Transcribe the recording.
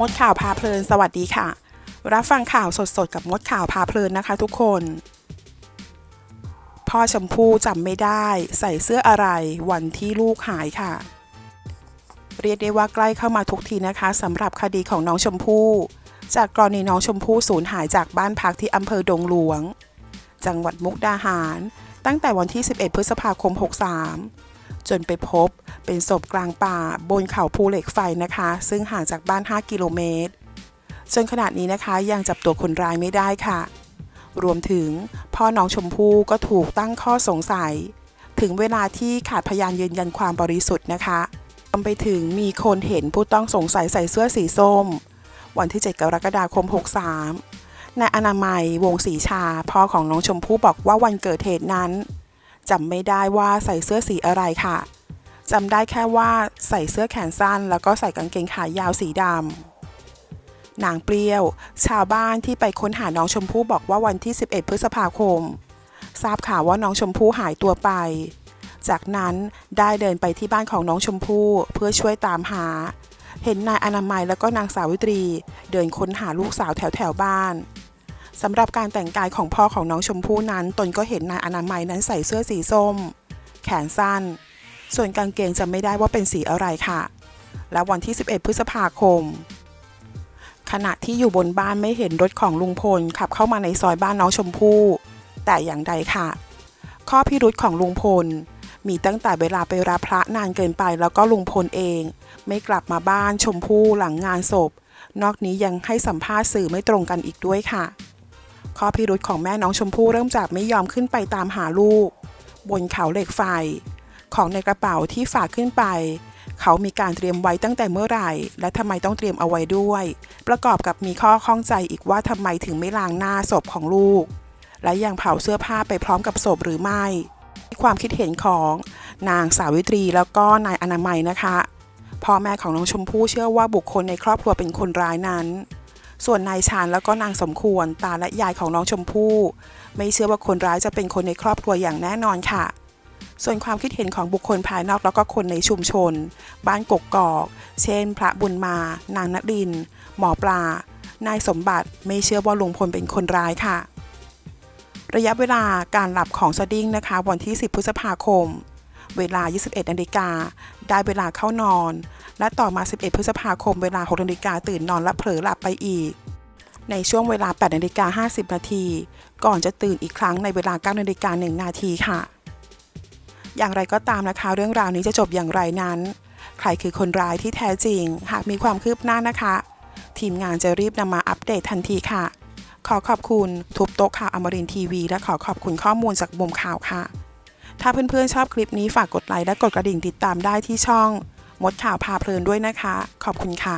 มดข่าวพาเพลิน สวัสดีค่ะ รับฟังข่าวสดๆ กับมดข่าวพาเพลินนะคะทุกคน พ่อชมพู่จำไม่ได้ใส่เสื้ออะไรวันที่ลูกหายค่ะ เรียกได้ว่าใกล้เข้ามาทุกทีนะคะสำหรับคดีของน้องชมพู่ จากกรณีน้องชมพู่สูญหายจากบ้านพักที่อำเภอดงหลวง จังหวัดมุกดาหาร ตั้งแต่วันที่ 11 พฤษภาคม 63 จนไปพบเป็นศพกลางป่าบนเขาภูเหล็กไฟนะคะ ซึ่งห่างจากบ้าน 5 กิโลเมตร จนขณะนี้นะคะยังจับตัวคนร้ายไม่ได้ค่ะ รวมถึงพ่อน้องชมพู่ก็ถูกตั้งข้อสงสัย ถึงเวลาที่ขาดพยานยืนยันความบริสุทธิ์นะคะรวมไปถึงมีคนเห็นผู้ต้องสงสัยใส่เสื้อสีส้ม วันที่ 7 กรกฎาคม 63นายอนามัยวงศรีชาพ่อของน้องชมพู่บอกว่าวันเกิดเหตุนั้น จำไม่ได้ว่าใส่เสื้อสีอะไรค่ะจำได้แค่ว่าใส่เสื้อแขนสั้น แล้วก็ใส่กางเกงขายาวสีดำนางเปรี้ยว ชาวบ้านที่ไปค้นหาน้องชมพู่บอกว่าวันที่ 11 พฤษภาคม ทราบข่าวว่าน้องชมพู่หายตัวไป จากนั้นได้เดินไปที่บ้านของน้องชมพู่เพื่อช่วยตามหา เห็นนายอนามัยแล้วก็นางสาวิตรี เดินค้นหาลูกสาวแถวแถวบ้าน สำหรับการแต่งกายของพ่อของน้องชมพู่นั้น ตนก็เห็นนายอนามัยนั้นใส่เสื้อสีส้ม แขนสั้น ส่วนกางเกงจะไม่ได้ว่าเป็นสีอะไรค่ะ และวันที่ 11 พฤษภาคม ขณะที่อยู่บนบ้านไม่เห็นรถของลุงพลขับเข้ามาในซอยบ้านน้องชมพู่ แต่อย่างใดค่ะ ข้อพิรุธของลุงพล มีตั้งแต่เวลาไปรับพระนานเกินไปแล้วก็ลุงพลเอง ไม่กลับมาบ้านชมพู่หลังงานศพ นอกนี้ยังให้สัมภาษณ์สื่อไม่ตรงกันอีกด้วยค่ะ ข้อพิรุธของแม่น้องชมพู่เริ่มจากไม่ยอมขึ้นไปตามหาลูก บนเขาเหล็กไฟ ของในกระเป๋าที่ฝากขึ้นไป เขามีการเตรียมไว้ตั้งแต่เมื่อไหร่ และทำไมต้องเตรียมเอาไว้ด้วย ประกอบกับมีข้อข้องใจอีกว่าทำไมถึงไม่ล้างหน้าศพของลูก และยังเผาเสื้อผ้าไปพร้อมกับศพหรือไม่ความคิดเห็นของนางสาวิตรีแล้วก็นายอนามัยนะคะพ่อแม่ของน้องชมพู่เชื่อว่าบุคคลในครอบครัวเป็นคนร้ายนั้น ส่วนนายชาญแล้วก็นางสมควร ตาและยายของน้องชมพู่ ไม่เชื่อว่าคนร้ายจะเป็นคนในครอบครัวอย่างแน่นอนค่ะ ส่วนความคิดเห็นของบุคคลภายนอกแล้วก็คนในชุมชน บ้านกกกอก เช่น พระบุญมา นางนดิน หมอปลา นายสมบัติไม่เชื่อว่าลุงพลเป็นคนร้ายค่ะ ระยะเวลาการหลับของสดิ้งนะคะ วันที่ 10 พฤษภาคม เวลา 21นาฬิกาได้เวลาเข้านอน และต่อมา 11 พฤษภาคมเวลา6นาฬิกาตื่นนอนและเผลอหลับไปอีก ในช่วงเวลา8นาฬิกา50 นาที ก่อนจะตื่นอีกครั้งในเวลา9นาฬิกา1นาทีค่ะ อย่างไรก็ตามนะคะ เรื่องราวนี้จะจบอย่างไรนั้น ใครคือคนร้ายที่แท้จริง หากมีความคืบหน้านะคะ ทีมงานจะรีบนำมาอัปเดตทันทีค่ะ ขอขอบคุณทุบโต๊ะข่าวอมรินทีวี และขอขอบคุณข้อมูลจากมุมข่าวค่ะถ้าเพื่อนๆชอบคลิปนี้ฝากกดไลค์และกดกระดิ่งติดตามได้ที่ช่อง มดข่าวพาเพลินด้วยนะคะ ขอบคุณค่ะ